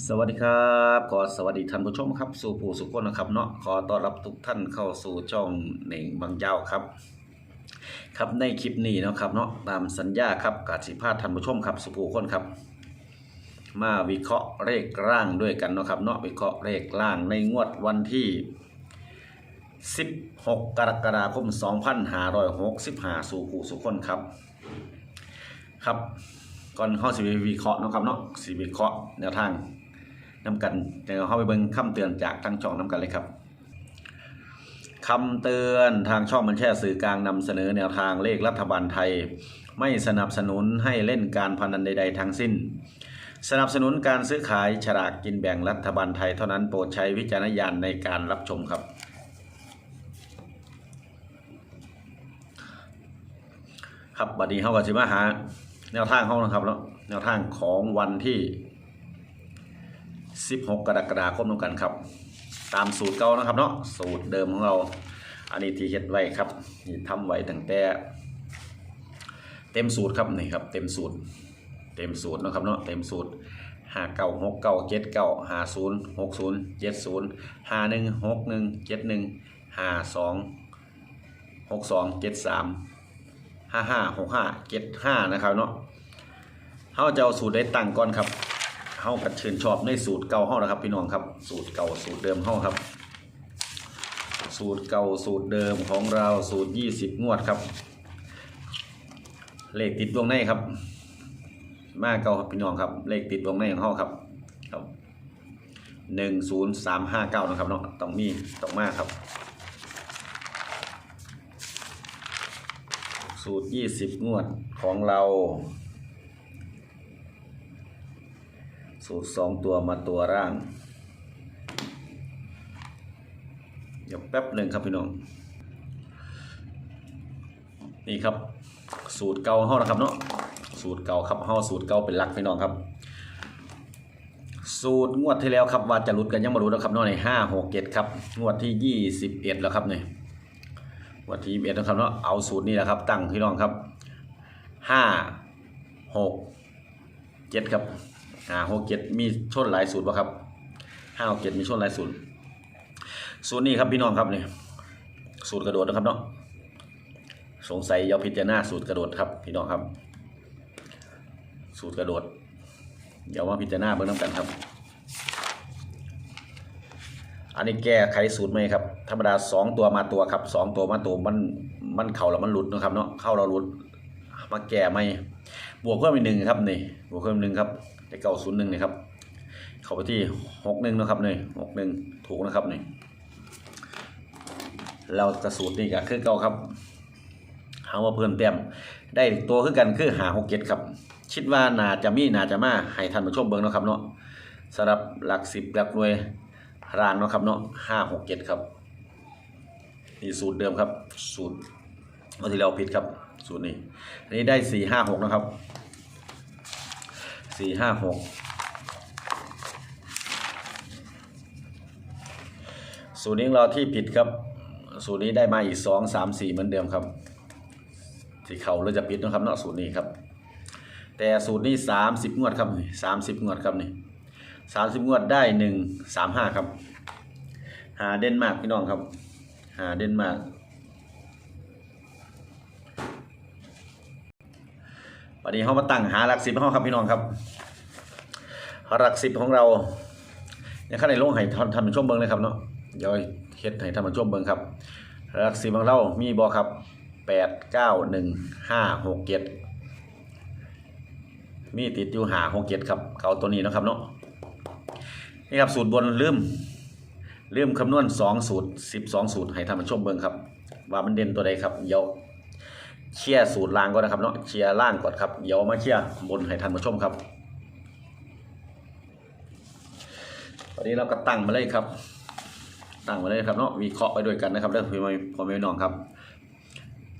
สวัสดีครับขอสวัสดีท่านผู้ชมครับ สู่ผู้สุขคนนะครับเนาะขอต้อนรับทุกท่านเข้าสู่ช่องเหน่งบางเจ้าครับ ครับในคลิปนี้นะครับเนาะตามสัญญาครับกาสิพาท่านผู้ชมครับสู่ผู้คนครับ มาวิเคราะห์เลขร่างด้วยกันนะครับเนาะวิเคราะห์เลขร่างในงวดวันที่ 16 กรกฎาคม 2565 สู่ผู้สุขคนครับ ครับก่อนเข้าสิวิเคราะห์นะครับเนาะสิวิเคราะห์แนวทาง น้ำกันเดี๋ยวเข้าไปเบิ่งคำเตือนจากทางช่องน้ำกันเลยครับคำเตือนทางช่องมันแช่สื่อกลางนำเสนอแนวทางเลขรัฐบาลไทย ไม่สนับสนุนให้เล่นการพนันใด ๆ ทั้งสิ้น สนับสนุนการซื้อขายฉลากกินแบ่งรัฐบาลไทยเท่านั้นโปรดใช้วิจารณญาณในการรับชมครับ ครับบัดนี้เขาก็สิมาหา แนวทางเขานะครับเนาะแนวทางของวันที่ 16 กรกฎาคมนำกันครับ ตามสูตรเก่านะครับเนาะสูตรเดิมของเรา อันนี้ที่เฮ็ดไว้ครับนี่ทำไว้ตั้งแต่เต็มสูตรครับนี่ครับเต็มสูตร เต็มสูตรนะครับเนาะเต็มสูตรห้าเก้าหกเก้าเจ็ดเก้าห้าศูนย์หกศูนย์เจ็ดศูนย์ห้าหนึ่งหกหนึ่งเจ็ดหนึ่งห้าสองหกสองเจ็ดสามห้าห้าหกห้าเจ็ดห้านะครับเนาะเขาจะเอาสูตรได้ตั้งก่อนครับ เขากัดชื่นชอบในสูตรเก่าเขานะครับ พี่น้องครับสูตรเก่าสูตรเดิมเขาครับ สูตรเก่าสูตรเดิมของเราสูตรยี่สิบงวดครับ เลขติดดวงในครับ มาเก่าครับพี่น้องครับ เลขติดดวงในของเขาครับครับหนึ่งศูนย์สามห้าเก้านะครับเนาะต้องมีต้องมาครับ สูตร 20 งวดของเรา สูตร2ตัวมาตัวร่าง เดี๋ยวแป๊บหนึ่งครับพี่น้อง นี่ครับ สูตรเก่าเฮานะครับเนาะสูตรเก่าครับเฮาสูตรเก่าเป็นหลักพี่น้องครับ สูตรงวดที่แล้วครับว่าจะหลุดกันยังมารู้นะครับเนาะในห้าหกเจ็ดครับงวดที่ยี่สิบเอ็ดแล้วครับเนี่ยงวันที่21นะครับเนาะเอาสูตรนี้แหละครับ ตั้งพี่น้องครับห้าหกเจ็ดครับ ห้าหกเจ็ดมีชนหลายสูตรป่ะครับห้าหกเจ็ดมีชนหลายสูตรสูตรนี้ครับพี่น้องครับนี่สูตรกระโดดนะครับเนาะสงสัยยาพิจารณาสูตรกระโดดครับพี่น้องครับ สูตรกระโดดเดี๋ยวมาพิจารณาเบื้องน้ำกันครับ อันนี้แก้ไขสูตรไหมครับ ธรรมดาสองตัวมาตัวครับสองตัวมาตัวมันมันเข่าแล้วมันหลุดนะครับเนาะเข้าเราหลุดมาแก้ไหมบวกเพิ่มอีกหนึ่งครับนี่บวกเพิ่มหนึ่งครับ ได้เก้าศูนย์หนึ่งนะครับ เข้าไปที่หกหนึ่งนะครับนี่หกหนึ่งถูกนะครับนี่เราจะสูตรนี่ก็คือเก่าครับหาว่าเพิ่มแต้มได้ตัวขึ้นกันคือหาหกเจ็ดครับ คิดว่าน่าจะมีน่าจะมาให้ท่านผู้ชมเบิ่งนะครับเนาะสำหรับหลักสิบหลักหน่วยรางเนาะครับเนาะห้าหกเจ็ดครับนี่สูตรเดิมครับ สูตรวันที่เราผิดครับ สูตรนี้อันนี้ได้สี่ห้าหกนะครับ สี่ห้าหกสูตรนี้เราที่ผิดครับ สูตรนี้ได้มาอีกสองสามสี่เหมือนเดิมครับที่เขาเราจะผิดนะครับเนาะสูตรนี้ครับ แต่สูตรนี้สามสิบงวดครับนี่สามสิบงวดครับนี่สามสิบงวดได้หนึ่งสามห้าครับ หาเดนมาร์กพี่น้องครับ หาเดนมาร์ก วันนี้เขามาตั้งหาหลักสิบห้องครับพี่น้องครับหลักสิบของเราเนี่ยข้างในโลงให้ท่านท่านผู้ชมเบิ้งเลยครับเนาะเดี๋ยวเฮ็ดให้ท่านผู้ชมเบิ้งครับ หลักสิบของเรามีบอครับแปดเก้าหนึ่งห้าหกเจ็ดมีติดอยู่หาหกเจ็ดครับเขาตัวนี้นะครับเนาะนี่ครับสูตรบนลืมลืมคำนวณสองสูตรสิบสองสูตรให้ท่านผู้ชมเบิ่งครับ ว่ามันเด่นตัวใดครับเดี๋ยว เชียร์สูตรล่างก่อนนะครับเนาะเชียร์ล่างก่อนครับเดี๋ยวมาเชียร์บนให้ท่านผู้ชมครับ ตอนนี้เราก็ตั้งมาเลยครับ ตั้งมาเลยครับเนาะวิเคราะห์ไปด้วยกันนะครับเรื่องพี่พ่พ่อแม่พี่น้องครับ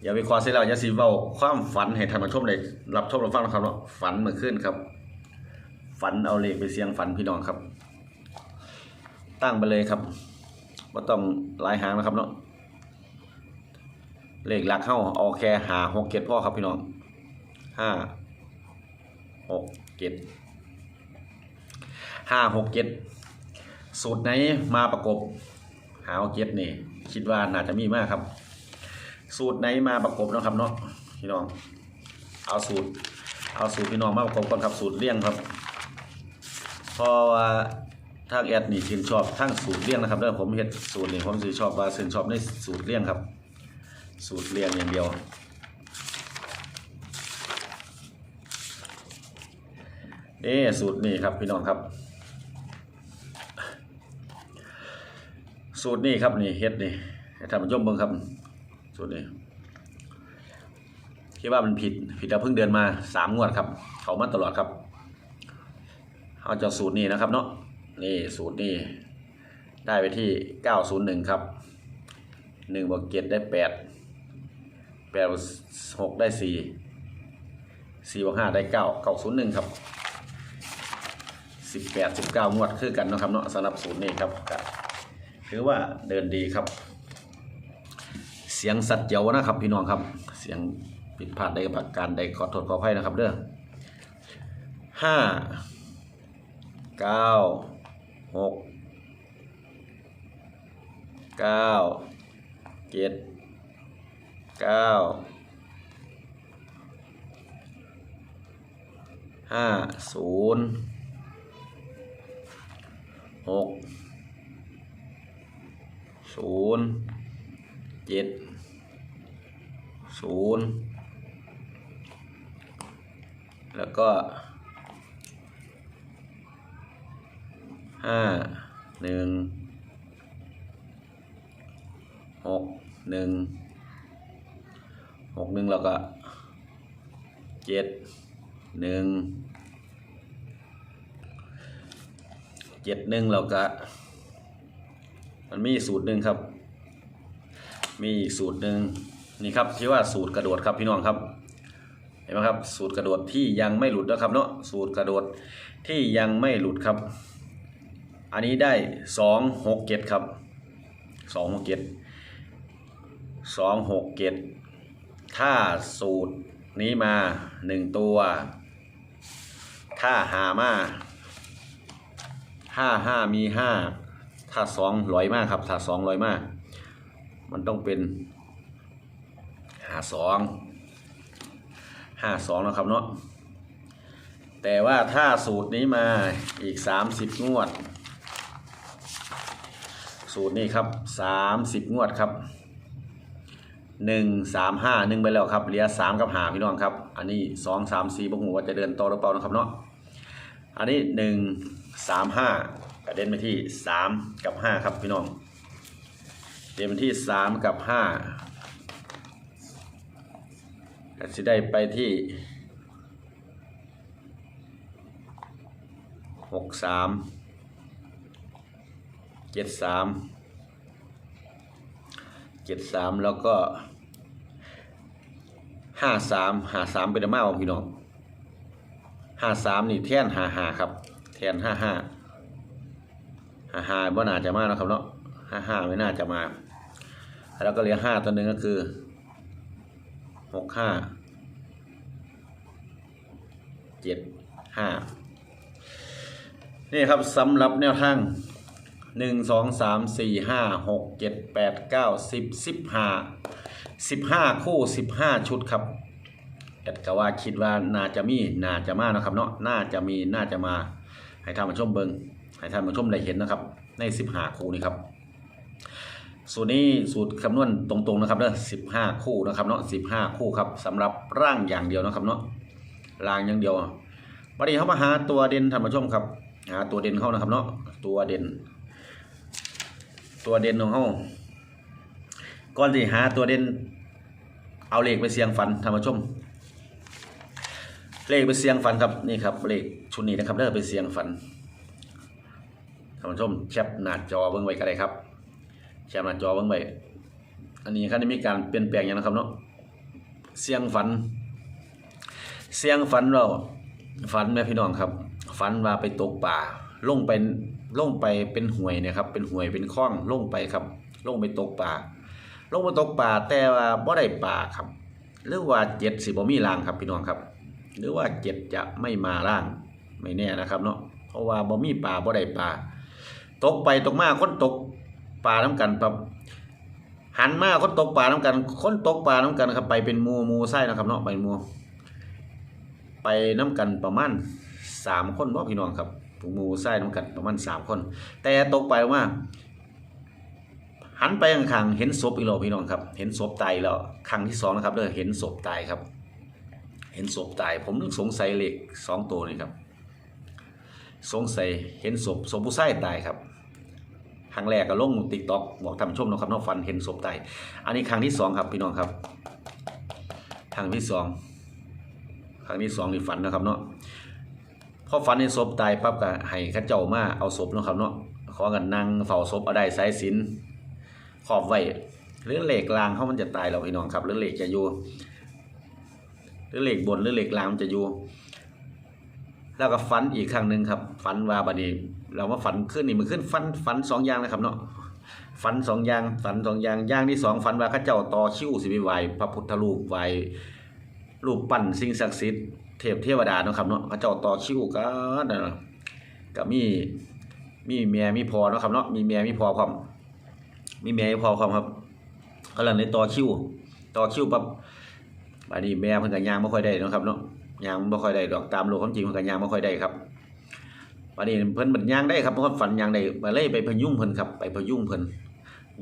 อย่าวิเคราะห์เสร็จแล้วอย่าสีเว้าความฝันให้ท่านผู้ชมได้รับชมรับฟังนะครับเนาะฝันเมื่อคืนครับ ฝันเอาเลขไปเสียงฝันพี่น้องครับ ตั้งไปเลยครับว่าต้องหลายหางนะครับเนาะ เลขหลักเข้าเอาแค่หาหกเจ็ดพ่อครับพี่น้องห้าหกเจ็ดห้าหกเจ็ดสูตรไหนมาประกบหาหกเจ็ดนี่คิดว่าน่าจะมีมากครับ สูตรไหนมาประกบนะครับเนาะพี่น้อง เอาสูตร เอาสูตรพี่น้องมาประกบก่อนครับสูตรเลี่ยงครับเพราะว่าทางแอดนี่ชื่นชอบทั้งสูตรเลี่ยงนะครับแล้วผมเฮ็ดสูตรนี่ผมสิชอบว่าชื่นชอบในสูตรเลี่ยงครับ สูตรเลี่ยงอย่างเดียว นี่สูตรนี่ครับพี่น้องครับ สูตรนี่ครับนี่เฮ็ดนี่ให้ท่านผู้ชมเบิ่งครับ สูตรนี้คิดว่ามันผิดผิดแล้วเพิ่งเดือนมาสามงวดครับ เขามาตลอดครับเอาจ้าสูตรนี้นะครับเนาะนี่สูตรนี้ได้ไปที่เก้าศูนย์หนึ่งครับหนึ่งบวกเจ็ดได้แปด แปดบวกหกได้สี่สี่บวกห้าได้เก้าเก้าศูนย์หนึ่งครับสิบแปดสิบเก้างวดคือกันนะครับเนาะสำหรับศูนย์นี้ครับถือว่าเดินดีครับ เสียงสัตว์เยาวนะครับ พี่น้องครับ เสียงผิดพลาดใดประการใดขอโทษขออภัยนะครับเด้อห้าเก้าหกเก้าเจ็ด เก้าห้าศูนย์หกศูนย์เจ็ดศูนย์แล้วก็ห้าหนึ่งหกหนึ่ง หกหนึ่งแล้วก็เจ็ดหนึ่งเจ็ดหนึ่งเราก็ มันมีสูตรหนึ่งครับ มีอีกสูตรหนึ่งนี่ครับที่ว่าสูตรกระโดดครับพี่น้องครับเห็นไหมครับ สูตรกระโดดที่ยังไม่หลุดนะครับเนาะสูตรกระโดดที่ยังไม่หลุดครับ อันนี้ได้สองหกเจ็ดครับสองหกเจ็ดสองหกเจ็ด ถ้าสูตรนี้มาหนึ่งตัว ถ้าหามาห้าห้ามีห้าถ้าสองร้อยมากครับ ถ้าสองร้อยมาก มันต้องเป็นหาสองห้าสองนะครับเนาะแต่ว่าถ้าสูตรนี้มาอีกสามสิบงวด สูตรนี้ครับสามสิบงวดครับ หนึ่งสามห้าหนึ่งไปแล้วครับเหลือสามกับหาพี่น้องครับ อันนี้สองสามสี่บุกหูว่าจะเดินต่อหรือเปล่านะครับเนาะอันนี้หนึ่งสามห้ากระเด็นไปที่สามกับห้าครับพี่น้องเด่นไปที่สามกับห้าก็จะได้ไปที่หกสามเจ็ดสาม เจ็ดสามแล้วก็ห้าสามหาสามเป็นมาเอาพี่น้องห้าสามนี่แท่นห้าห้าครับ แทนห้าห้าห้าห้าบ่น่าจะมาแล้วครับเนาะห้าห้าไม่น่าจะมา แล้วก็เหลือห้าตัวหนึ่งก็คือหกห้าเจ็ดห้านี่ครับสำหรับแนวทาง หนึ่งสองสามสี่ห้าหกเจ็ดแปดเก้าสิบสิบห้าสิบห้าคู่สิบห้าชุดครับแอดก็ว่าคิดว่าน่าจะมีน่าจะมานะครับเนาะน่าจะมีน่าจะมา ให้ท่านผู้ชมเบิงให้ท่านผู้ชมได้เห็นนะครับ ในสิบห้าคู่นี้ครับ สูตรนี้สูตรคำนวณตรงๆนะครับเนาะสิบห้าคู่นะครับเนาะสิบห้าคู่ครับสำหรับร่างอย่างเดียวนะครับเนาะร่างอย่างเดียววันนี้เขามาหาตัวเด่นท่านผู้ชมครับหาตัวเด่นเขานะครับเนาะตัวเด่น ตัวเด่นของเขาก่อนที่หาตัวเด่นเอาเลขไปเสียงฟันท่านผู้ชม เลขไปเสียงฝันครับนี่ครับเลขชุดนี้นะครับเด้อไปเสียงฝันท่านผู้ชมแคปหน้าจอเบิ่งไว้ก็ได้ครับแคปหน้าจอเบิ่งไว้อันนี้ครับมีการเปลี่ยนแปลงอย่างนะครับเนาะเสียงฝัน เสียงฝันเราฝันแม่พี่น้องครับ ฝันว่าไปตกป่าลงไป ลงไปเป็นห่วยนะครับ เป็นห่วยเป็นคลองลงไปครับ ลงไปตกป่าลงไปตกป่าแต่ว่าบ่ได้ป่าครับ หรือว่าเจ็ดสิบ่มีรางครับพี่น้องครับ หรือว่าเจ็ดจะไม่มาล่างไม่แน่นะครับเนาะเพราะว่าบ่มีปลาบ่ได้ปลาตกไปตกมาคนตกปลาน้ำกันปับหันมาคนตกปลาน้ำกันคนตกปลาน้ำกันครับ ไปเป็นมูมูไส้นะครับเนาะไปมูไปน้ำกันประมาณสามคนบ่พี่น้องครับ หมูไส้น้ำกันประมาณสามคน แต่ตกไปว่าหันไปข้างๆเห็นศพอีกแล้วพี่น้องครับ เห็นศพตายแล้วครั้งที่สองนะครับเด้อเห็นศพตายครับ เห็นศพตาย ผมนึกสงสัยเหลขสองตัวนี่ครับ สงสัยเห็นศพศพผู้ชายตายครับครั้งแรกก็ลงติ๊กต็อกบอกท่านผู้ชมเนะครับเนอกฟันเห็นศพตายอันนี้ครั้งที่สองครับพี่น้องครับครั้งที่สองครั้งที่สองนี่ฝันนะครับเนาะ พอฝันเห็นศพตายปั๊บก็ให้ข้าเจ้ามาเอาศพเนาะครับเนาะขอกันนั่งเฝ้าศพเอาได้สายสินขอบไว้หรือเหล็กรางเขามันจะตายแล้วพี่น้องครับ หรือเหล็กจะอยู่หรือเหล็กบนหรือเหล็กรางมันจะอยู่แล้วก็ฝันอีกครั้งหนึ่งครับฝันว่าบัดนี้ เรามาฝันขึ้นนี่มันขึ้นฝันฝันสองอย่างนะครับเนาะฝันสองอย่างฝันสองอย่างอย่างที่สองฝันว่าข้าเจ้าต่อคิวสิไปไหวพระพุทธรูปไหวรูปปั้นสิ่งศักดิ์สิทธิ์ เทพเทวดาเนาะครับเนาะเขาเจ้าต่อคิวก็นั่นนะก็มีมีเมียมีพอเนาะครับเนาะมีเมียมีพอความมีเมียมีพอความครับก็เลยในต่อคิวต่อคิวปั๊บบัดนี้แม่เพิ่นก็ย่างบ่ค่อยได้นะครับเนาะยางบ่ค่อยได้ดอกตามโลกความจริงมันก็ยางบ่ค่อยได้ครับวันนี้เพิ่นมันยางได้ครับเพิ่นฝันยางได้มาเลยไปพยุงเพิ่นครับไปพยุงเพิ่น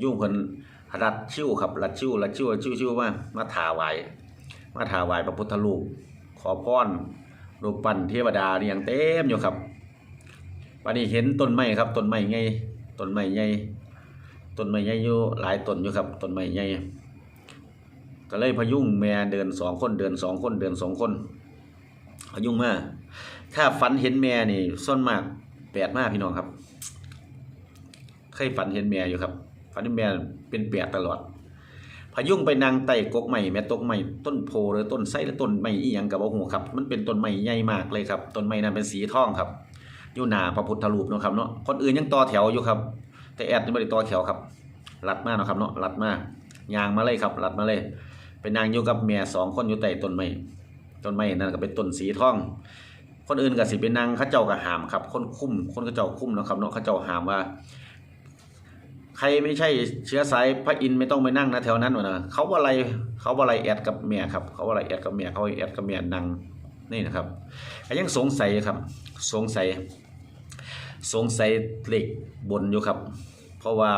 ยุ่งเพิ่นรัดชิวครับรัดชิวรัดชิวรัดชิวชิวมามาถาไหวมาถาไหวพระพุทธรูป ขอพรรูปปั้นเทวดาเรียงเต็มอยู่ครับวันนี้เห็นต้นไม้ครับต้นไม้ใหญ่ต้นไม้ใหญ่ต้นไม้ใหญ่อยู่หลายต้นอยู่ครับต้นไม้ใหญ่ก็เลยพยุงแม่เดินสองคนเดินสองคนเดินสองคนพยุงมากถ้าฝันเห็นแม่นี่ส่วนมากแปดมากพี่น้องครับ เคยฝันเห็นแม่อยู่ครับฝันเห็นแม่เป็นแปดตลอด พยุงไปนางไต่กกใหม่แม่ตกใหม่ต้นโพหรือต้นไส้หรือต้นไม้อีหยังกับว่าหัวครับ มันเป็นต้นไม้ใหญ่มากเลยครับต้นไม้นั้นเป็นสีทองครับอยู่หน้าพระพุทธรูปเนาะครับเนาะคนอื่นยังต่อแถวอยู่ครับ แต่แอดนี่ไม่ได้ต่อแถวครับลัดมากนาะครับเนาะลัดมากยางมาเลยครับลัดมาเลยเป็นนางอยู่กับแม่สองคนอยู่ใต้ต้นไม้ต้นไม้นั่นก็เป็นต้นสีทอง คนอื่นก็สิเป็นนางข้าเจ้าก็หามครับ คนคุ้มคนข้าเจ้าคุ้มนะครับเนาะข้าเจ้าหามว่า ใครไม่ใช่เชื้อสายพระอินทร์ไม่ต้องไปนั่งนะแถวนั้นวะนะเขาว่าอะไรเขาว่าอะไรแอดกับเมียครับ เขาว่าอะไรแอดกับเมียเขาแอดกับเมียนั่งนี่นะครับยังสงสัยครับ สงสัย สงสัยเหล็กบนอยู่ครับ เพราะว่า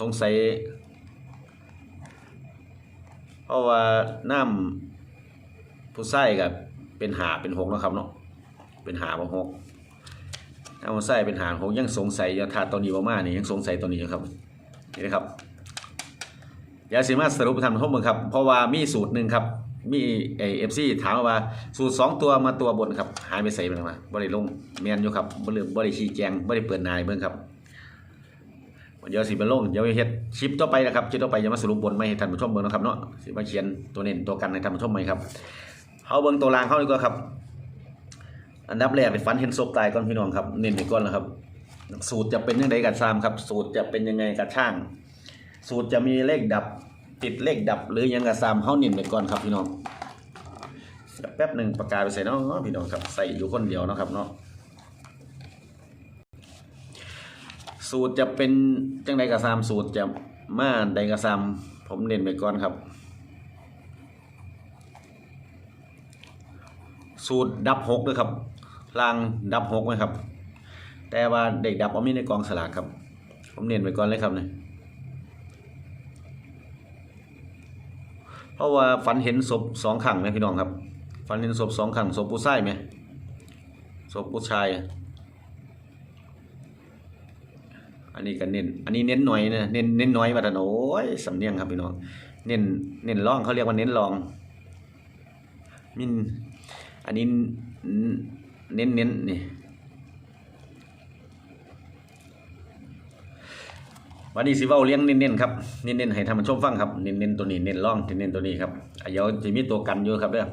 สงสัยเพราะว่าน้ำผู้ใส่กับเป็นหาเป็นหกนะครับเนาะเป็นหาบ่หก น้ำผู้ใส่เป็นหาหกยังสงสัยยาทาตัวนี้บ่มานี่ยังสงสัยตัวนี้อยู่ครับนี่นะครับเดี๋ยวสิมาสรุปทำทั้งหมดครับ เพราะว่ามีสูตรหนึ่งครับ มีเอฟซีถามมาว่าสูตรสองตัวมาตัวบนครับหายไปใส่ไปแล้วมาบริลงเมียนอยู่ครับบริบริชี้แจงบริเปิดนายเบิ่งครับเดี๋ยวสิเป็นลงเดี๋ยวเฮ็ดคลิปต่อไปนะครับคลิปต่อไปจะมาสรุปบนไม่ให้ท่านผู้ชมเบิ่งนะครับเนาะสิมาเขียนตัวเน้นตัวกันให้ท่านผู้ชมไหมครับเฮาเบิ่งตัวรางเฮาดีกว่าครับ อันดับแรกเป็นฝันเห็นศพตายก่อนพี่น้องครับเน้นไปก่อนนะครับ สูตรจะเป็นยังไงกันซามครับ สูตรจะเป็นยังไงกับช่าง สูตรจะมีเลขดับติดเลขดับ หรือยังกับซามเฮาเน้นไปก่อนครับพี่น้องแป๊บหนึ่งปากกาไปใส่เนาะพี่น้องครับใส่อยู่คนเดียวนะครับเนาะสูตรจะเป็นจังใดกระซามสูตรจะมาใดกระซามผมเน้นไปก่อนครับ สูตรดับหกด้วยครับ รางดับหกไหมครับ แต่ว่าเด็กดับเอามีในกองสลากครับ ผมเน้นไปก่อนเลยครับเนี่ยเพราะว่าฝันเห็นศพสองขังไหมพี่น้องครับ ฝันเห็นศพสองขังศพผู้ชายไหมศพผู้ชาย อันนี้ก็เน้น อันนี้เน้นหน่อยนะเน้นเน้นน้อยมาแต่โอ้ยสำเนียงครับพี่น้อง เน้นเน้นร่องเขาเรียกว่าเน้นรองมินอันนี้ เน้นเน้นนี่วันนี้สิว้าเลี้ยงเน้นๆครับเน้นๆให้ท่านผู้ชมฟังครับเน้นๆตัวนี้เน้นร่องเน้นๆตัวนี้ครับอะเดี๋ยวจะมีตัวกันอยู่ครับเด้อ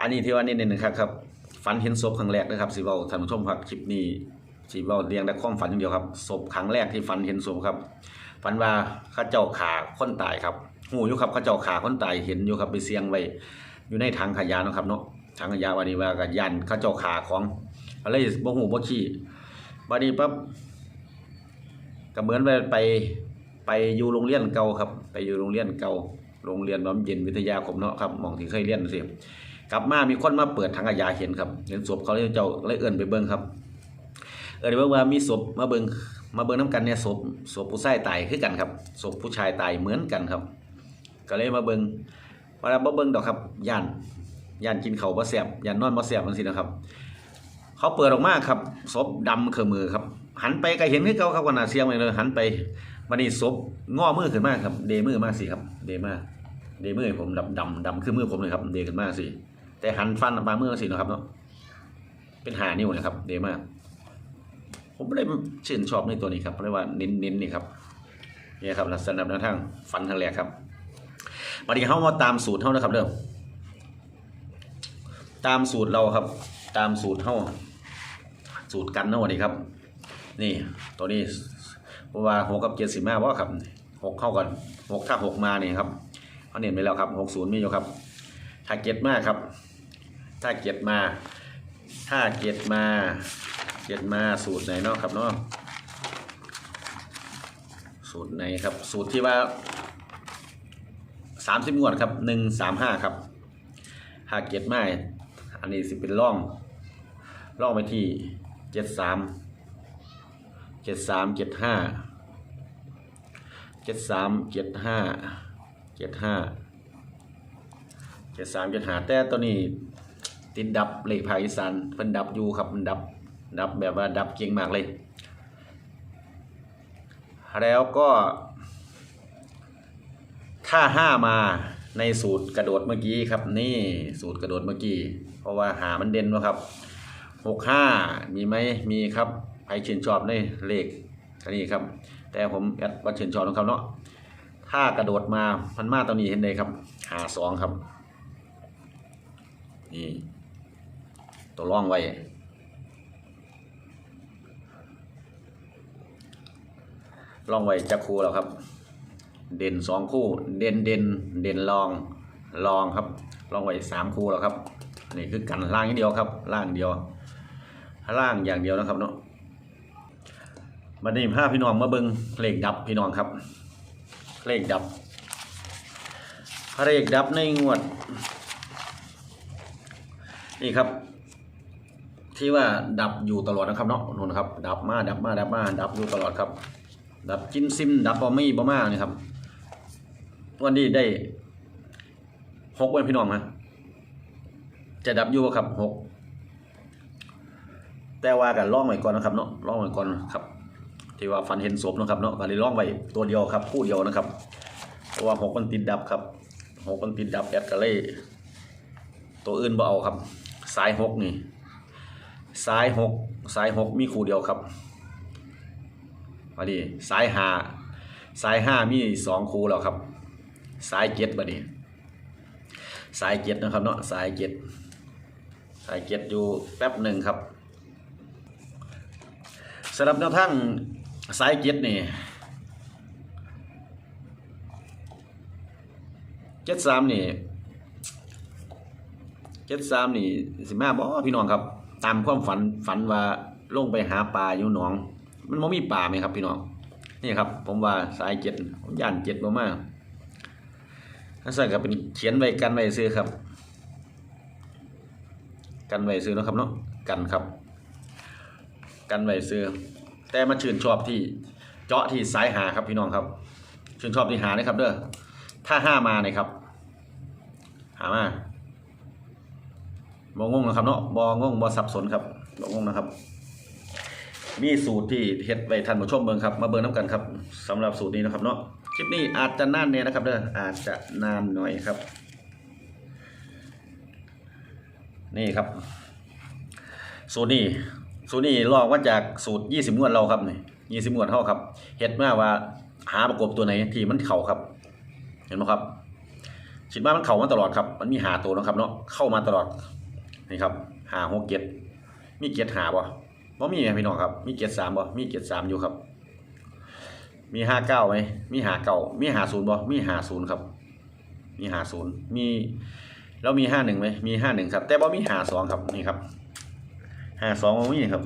อันนี้ที่ว่าเน้นๆนะครับครับฝันเห็นศพครั้งแรกนะครับสิว้าท่านผู้ชมครับคลิปนี้สีเบาเรียงแต่ความฝันอย่างเดียวครับศพครั้งแรกที่ฝันเห็นศพครับฝันว่าข้าเจ้าขาคนตายครับหูอยู่ครับข้าเจ้าขาคนตายเห็นอยู่ครับไปเสียงไว้อยู่ในถังขยะนะครับเนาะ ถังขยะวันนี้ว่ากับยันข้าเจ้าขาของอะไรบ่หูบ่ขี้บัดนี้ปั๊บก็เหมือนไปไปไปอยู่โรงเรียนเก่าครับ ไปอยู่โรงเรียนเก่าโรงเรียนบำเย็นวิทยาคมเนาะครับมองที่เคยเรียนสิกลับมามีคนมาเปิดถังขยะเห็นครับเห็นศพเขาเลยเจ้าเลยเอิ้นไปเบิ่งครับ เออเดี๋ยวเบิ่งว่ามีศพมาเบิ่งมาเบิ่งน้ำกันเนี่ยศพศพผู้ชายตายคือกันครับศพผู้ชายตายเหมือนกันครับ ก็เลยมาเบิ่งว่าบ่เบิ่งดอกครับย่าน ย่านกินเขาบ่แซ่บย่านนอนบ่แซ่บจังซี่นะครับ เขาเปิดออกมาครับศพดำคือมือครับ หันไปก็เห็นคือเก่าครับว่าหน้าเสียงเลยหันไปวันนี้ศพง้อมือขึ้นมากครับ เดมือมากสิครับ เดมาเดมือผมดำดำดำคือมือผมเลยครับ เดขึ้นมากสิแต่หันฟันมาเมื่อสินะครับเนาะเป็นหานิ้วนะครับ เดมาผมไม่ได้ชื่นชอบในตัวนี้ครับเพราะว่าเน้นเน้นนี่ครับนี่ครับลักษณะแนวทางฟันทางแหลกครับมาดีเข้ามาตามสูตรเท่านะครับเด้อ ตามสูตรเราครับ ตามสูตรเท่าสูตรกันเท่านี้ครับ นี่ตัวนี้เพราะว่าหกกับเจ็ดสิบห้าว่าครับหกเข้ากันหกถ้าหกมาเนี่ยครับเขาเน้นไปแล้วครับหกศูนย์มีอยู่ครับ ถ้าเจ็ดมาครับ ถ้าเจ็ดมา ถ้าเจ็ดมาเจ็ดมาสูตรไหนเนาะครับเนาะสูตรไหนครับ สูตรที่ว่าสามสิบงวดครับหนึ่งสามห้าครับหากเจ็ดมา อันนี้สิเป็นร่องร่องไปที่เจ็ดสามเจ็ดสามเจ็ดห้าเจ็ดสามเจ็ดห้าเจ็ดห้าเจ็ดสามเจ็ดห้าแต่ตัวนี้ติดดับเลขภาคอีสานเพิ่นดับอยู่ครับมันดับดับแบบว่าดับเก่งมากเลย แล้วก็ถ้าห้ามา ในสูตรกระโดดเมื่อกี้ครับ นี่สูตรกระโดดเมื่อกี้ เพราะว่าหามันเด่นนะครับหกห้ามีไหมมีครับใครชื่นชอบในเลขอันนี้ครับ แต่ผมแอดว่าชื่นชอบนะครับเนาะถ้ากระโดดมามันมาตรงนี้เห็นเลยครับ หาสองครับ นี่ตัวร่องไว้ล่องไว้จักคูแล้วครับ เด่นสองคู่ เด่นเด่นเด่นลองลองครับลองไว้สามคู่แล้วครับนี่คือกันล่างอย่างเดียวครับล่างเดียวล่างอย่างเดียวนะครับเนาะมาดีพาพี่น้องมาเบิงเลขดับพี่น้องครับ เลขดับเลขดับในงวด นี่ครับ ที่ว่าดับอยู่ตลอดนะครับเนาะนู่นครับ ดับมาดับมาดับมาดับอยู่ตลอดครับ ดับกินซิมดับบ่ไม่บ่มานี่ครับ วันนี้ได้หกวันพี่น้องนะจะดับอยู่ครับหกแต่ว่ากันล่องไว้ก่อนนะครับเนาะล่องไว้ก่อนครับ ที่ว่าฟันเห็นศพนะครับเนาะก็เลยล่องไว้ตัวเดียวครับคู่เดียวนะครับเพราะว่าหกมันติดดับครับหกมันติดดับแอดก็เลยตัวอื่นบ่เอาครับสายหกนี่สายหกสายหกมีคู่เดียวครับมาดิสายห้าสายห้ามีสองคู่แล้วครับ สายเจ็ดบัดนี้สายเจ็ดนะครับเนาะสายเจ็ดสายเจ็ดอยู่แป๊บหนึ่งครับสำหรับแนวทางสายเจ็ดนี่เจ็ดสามนี่เจ็ดสามนี่สิมาบ่พี่น้องครับ ตามความฝันฝันว่าลงไปหาปลาอยู่หนอง มันบ่มีปลาไหมครับพี่น้องนี่ครับ ผมว่าสายเจ็ดผมย่านเจ็ดมาก นั่นสั่นก็เป็นเขียนไว้กันไว้ซื้อครับ กันไว้ซื้อนะครับเนาะกันครับ กันไว้ซื้อ แต่มาชื่นชอบที่เจาะที่สายหาครับพี่น้องครับ ชื่นชอบที่หานะครับเด้อถ้าห้ามาเนี่ยครับ หามาบองงนะครับเนาะบองงบอสับสนครับบองงนะครับ มีสูตรที่เฮ็ดไว้ท่านผู้ชมเบิ่งครับ มาเบิ่งน้ำกันครับสำหรับสูตรนี้นะครับเนาะ คลิปนี้อาจจะนานเนี่ยนะครับเด้ออาจจะนานหน่อยครับ นี่ครับ สูตรนี้สูตรนี้ลอกมาจากสูตร20งวดเราครับนี่20งวดเท่าครับเฮ็ดมาว่าหาประกบตัวไหนที่มันเข่าครับ เห็นไหมครับคิดว่ามันเข่ามาตลอดครับ มันมีหาตัวนะครับเนาะเข้ามาตลอดนี่ครับหาหกเกียรมีเกียรหาบ่บ่มีไหมพี่น้องครับ มีเกียรสามบ่มีเกียรสามอยู่ครับ มีห้าเก้าไหมมีหาเก้ามีหาศูนย์บ่มีหาศูนย์ครับ มีหาศูนย์มีแล้วมีห้าหนึ่งไหมมีห้าหนึ่งครับ แต่บ่มีหาสองครับนี่ครับห้าสองมีครับ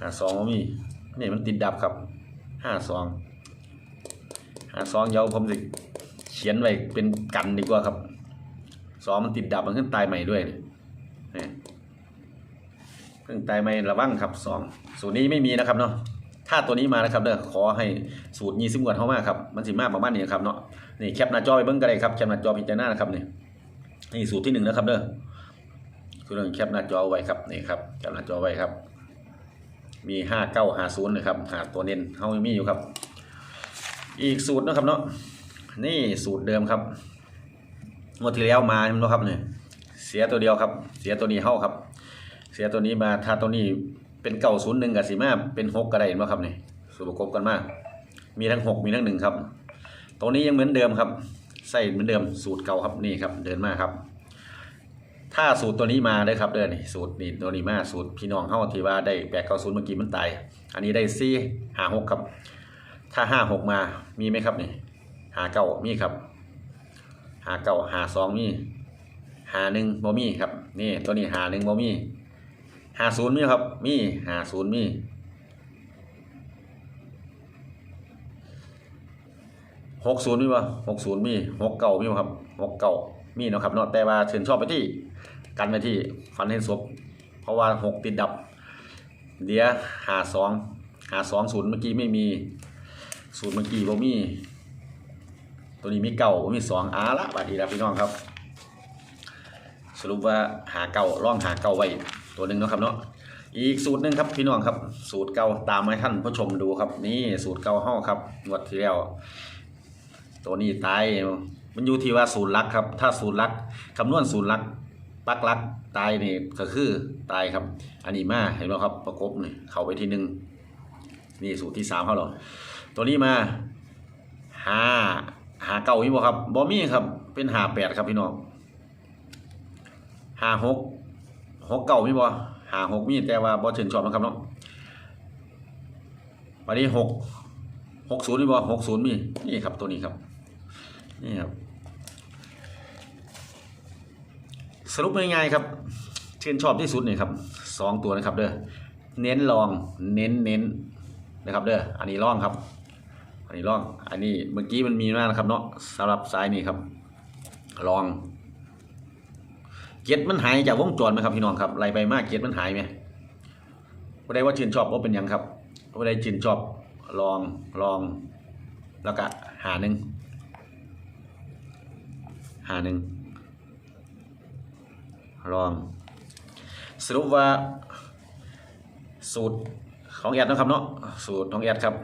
ห้าสองมีนี่มันติดดับครับห้าสองห้าสองเยวผมจะเขียนไว้เป็นกันดีกว่าครับสองมันติดดับมันขึ้นตายใหม่ด้วยนี่เพิ่งตายใหม่ระวังครับสองสูตรนี้ไม่มีนะครับเนาะ ถ้าตัวนี้มานะครับเด้อขอให้สูตรยี่สิบกว่าเข้ามาครับมันสิมากประมาณนี้ครับเนาะนี่แคปหน้าจอไปเบิ่งกันเลยครับแคปหน้าจอพิจารณานะครับนี่นี่สูตรที่หนึ่งนะครับเด้อคือเรื่องแคปหน้าจอไว้ครับนี่ครับแคปหน้าจอไว้ครับ มีห้าเก้าหาศูนย์นะครับหาตัวเน้นเฮามีอยู่ครับ อีกสูตรนะครับเนาะนี่สูตรเดิมครับงวดที่แล้วมาเนาะครับเนี่ยเสียตัวเดียวครับ เสียตัวนี้เฮาครับ เสียตัวนี้มาถ้าตัวนี้ เป็นเก้าศูนย์หนึ่งกับสีมาเป็นหกก็ได้เห็นไหมครับเนี่ยสูตรประกบกันมาก มีทั้งหกมีทั้งหนึ่งครับตัวนี้ยังเหมือนเดิมครับใส่เหมือนเดิมสูตรเก่าครับนี่ครับ เดินมาครับ ถ้าสูตรตัวนี้มาได้ครับเด้อนี่สูตรนี่ตัวนี้มาสูตรพี่น้องเฮาที่ว่าได้แปดเก้าศูนย์เมื่อกี้มันตายอันนี้ได้สี่หาหกครับ ถ้าห้าหกมามีไหมครับนี่หาเก้ามีครับหาเก้าหาสองมีหาหนึ่งบ่มีครับ นี่ตัวนี้หาหนึ่งบ่มี หาศูนย์มีครับ มีหาศูนย์มีหกศูนย์มีป่ะหกศูนย์มีหกเก้ามีบ่ครับหกเก้ามีเนาะครับเนาะแต่ว่าชื่นชอบไปที่ กันไปที่ฟันเห็นศพเพราะว่าหกติดดับ เดี๋ยวหาสองหาสองศูนย์เมื่อกี้ไม่มีศูนย์เมื่อกี้บ่มี ตัวนี้มีเก่าบ่มีสองอาละบาดนีแล้วพี่น้องครับ สรุปว่าหาเก่าล่องหาเก่าไว้ ตัวหนึ่งนะครับเนาะอีกสูตรหนึ่งครับพี่น้องครับ สูตรเก่าตามให้ท่านผู้ชมดูครับ นี่สูตรเก่าห้อครับงวดที่แล้วตัวนี้ตายมันอยู่ที่ว่าศูนย์ลักครับ ถ้าศูนย์ลักคำนวณศูนย์ลักปักลักตายนี่ก็คือตายครับ อันนี้มาเห็นไหมครับประกบนี่เข้าไปทีหนึ่งนี่สูตรที่สามเขาหรอตัวนี้มาหาหาเก่ามีบ่ครับบ่มีครับ เป็นหาแปดครับพี่น้องหาหก หกเก่ามีบ่หาหกมีแต่ว่าบ่ถึงชอบนะครับเนาะวันนี้หกหกศูนย์มีบ่หกศูนย์มีนี่ครับตัวนี้ครับนี่ครับสรุปง่ายๆครับชื่นชอบที่สุดนี่ครับสองตัวนะครับเด้อเน้นลองเน้นเน้นนะครับเด้ออันนี้ล่องครับ อันนี้ล่องอันนี้เมื่อกี้มันมีมากนะครับเนาะสำหรับสายนี่ครับลอง เกียรมันหายจากวงจรไหมครับพี่น้องครับไล่ไปมากเกียรมันหายไหมว่าได้ว่าชื่นชอบว่าเป็นยังครับว่าได้ชื่นชอบลองลอง แล้วก็หาหนึ่งหาหนึ่งลอง สรุปว่าสูตรของแอดนะครับเนาะสูตรของแอดครับ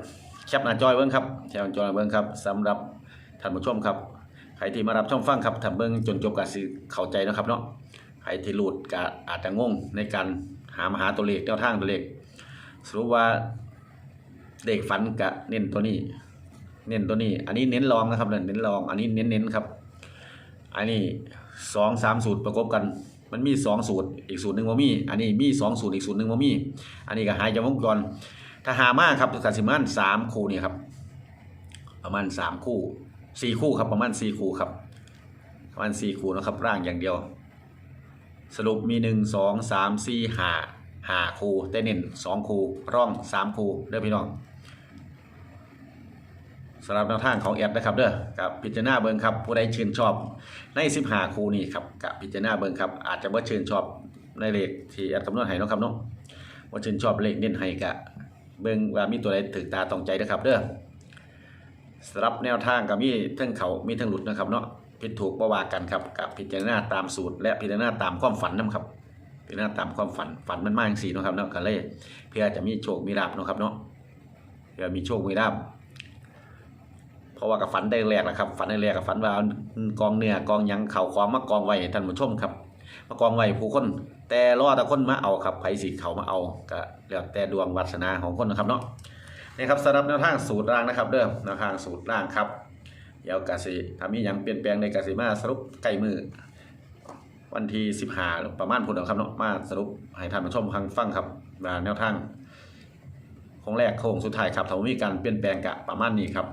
แคปหน้าจอยเบิ้งครับแคปหน้าจอยเบิ้งครับสำหรับท่านผู้ชมครับใครที่มารับชมฟังครับถ้าเบิ้งจนจบก็สิเข้าใจนะครับเนาะ ใครที่หลุดก็อาจจะงงในการหามหาตัวเลขแนวทางตัวเลขสรุปว่าเด็กฝันกะเน้นตัวนี้ เน้นตัวนี้ อันนี้เน้นรองนะครับเน้นรอง อันนี้เน้นเน้นครับ อันนี้สองสามสูตรประกบกัน มันมีสองสูตร อีกสูตรหนึ่งว่ามี อันนี้มีสองสูตรอีกสูตรหนึ่งว่ามี อันนี้ก็หายจากวงจรถ้าหามากครับกสิมันสามคู่นี่ครับประมาณสามคู่สี่คู่ครับประมาณสี่คู่ครับประมาณสี่คู่นะครับร่างอย่างเดียว สรุปมีหนึ่งสองสามสี่หาหาคู่แต่เน้นสองคูร่องสามคูเด้อพี่น้องสำหรับแนวทางของแอดนะครับเด้อกับพิจารณาเบิงครับผู้ใดชื่นชอบในสิบหาคู่นี่ครับกับพิจารณาเบิงครับอาจจะว่าชื่นชอบในเลขที่แอดคำนวณให้เนาะครับเนาะว่าชื่นชอบเลขเน้นให้กะเบิงว่ามีตัวใดถึกตาต้องใจนะครับเด้อ สำหรับแนวทางกับมีทั้งเขามีทั้งหลุดนะครับเนาะผิดถูกประวากันครับกับพิจารณาตามสูตร และพิจารณาตามความฝันนํครับ พิจารณาตามความฝันฝันมันมากสีนะครับเนาะก็เลยเพื่อจะมีโชคมีลาบนะครับเนาะเพื่อมีโชคมีลาบเพราะว่ากับฝันได้แรกนะครับฝันได้แรกกับฝันว่ากองเนื้อกองยังเข่าความมากองไว้ท่านผู้ชมครับมากองไว้ผู้คน แต่รอแต่คนมาเอาครับไผสิเขามาเอาก็แล้วแต่ดวงวาสนาของคนนะครับเนาะ นี่ครับสำหรับแนวทางสูตรร่างนะครับเด้อแนวทางสูตรร่างครับเดี๋ยวกาสิถ้ามียังเปลี่ยนแปลงในกาสิมาสรุปใกล้มือ วันที่สิบห้าประมาณพุ่นเดียวครับเนาะมาสรุปให้ท่านผู้ชมฟังฟังครับว่าแนวทางโค้งแรกโค้งสุดท้ายครับถ้ามีการเปลี่ยนแปลงกะประมาณนี้ครับ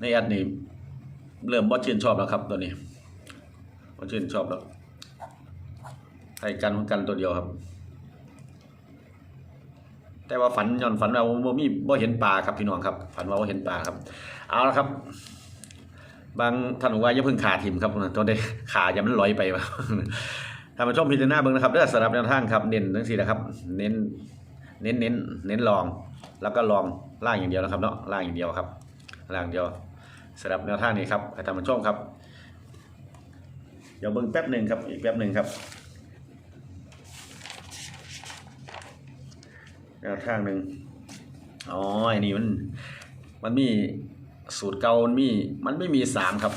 ในอดนี้เริ่มบ่ชื่นชอบแล้วครับตัวนี้บ่ชื่นชอบแล้วให้กันกันตัวเดียวครับ แต่ว่าฝันย้อนฝันว่าบ่มีบ่เห็นปลาครับพี่น้องครับ ฝันว่าบ่เห็นปลาครับ เอาละครับ บางท่านบอกว่าอย่าเพิ่งขาทิมครับตัวได้ขาอย่ามันลอยไปวะท่านผู้ชมพิจารณาเบิ่งนะครับเด้อสำหรับแนวทางครับ เน้นทั้งสี่นะครับ เน้น เน้นเน้นเน้นลอง แล้วก็ลองล่างอย่างเดียวนะครับเนาะล่างอย่างเดียวครับล่างเดียวสำหรับแนวทางนี้ครับให้ท่านผู้ชมครับเดี๋ยวเบิ่งแป๊บหนึ่งครับอีกแป๊บหนึ่งครับ แนวทางหนึ่งอ๋อไอ้นี่มัน มันมีสูตรเก่ามันมี มันไม่มีสามครับ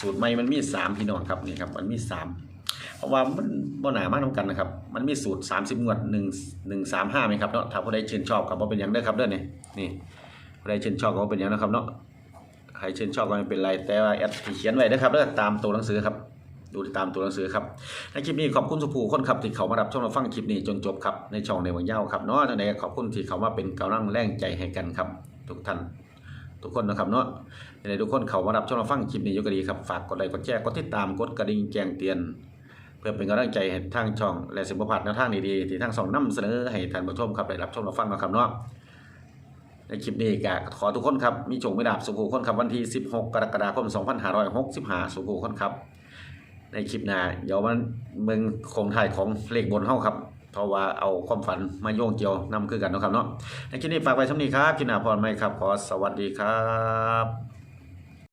สูตรใหม่มันมีสามพี่น้องครับนี่ครับ มันมีสามเพราะว่ามันบ่หนามากน้ำกันนะครับ มันมีสูตรสามสิบงวดหนึ่งหนึ่งสามห้าไหมครับเนาะถ้าผู้ใดชื่นชอบกับว่าเป็นหยังได้ครับเด้อนี่นี่ผู้ใดชื่นชอบก็ว่าเป็นหยังนะครับเนาะใครชื่นชอบก็ไม่เป็นไรแต่ว่าแอดที่เขียนไว้นะครับเด้อตามตัวหนังสือครับ ดูตามตัวหนังสือครับในคลิปนี้ขอบคุณสุภูคนครับที่เขามารับชมรับฟังคลิปนี้จนจบครับในช่องในวังเย้าครับเนาะในขอบคุณที่เขามาเป็นกำลังแรงใจให้กันครับ ทุกท่านทุกคนนะครับเนาะในทุกคนเขามารับชมรับฟังคลิปนี้อยกดีครับฝากกดไลค์กดแชร์กดติดตามกดกระดิ่งแจ้งเตือนเพื่อเป็นกำลังใจให้ทางช่อง และสิบประพัฒน์แนวทางดีๆที่ทางสองนำเสนอให้ท่านผู้ชมครับได้รับชมรับฟังนะครับเนาะในคลิปนี้ก็ขอทุกคนครับ มีโชคมีดาบสุขูคนครับ วันที่ 16 กรกฎาคม 2565 สุขูคนครับ ในคลิปหน้าเดี๋ยวมันเมืองโคงไทายของเลขบนเฮาครับเพราะว่าเอาความฝันมาโยงเกี่ยวนำคือกันนะครับเนาะในคลิปนี้ฝากไว้ช่งนี้ครับคลิปหน้าพรไหมครับ ขอสวัสดีครับ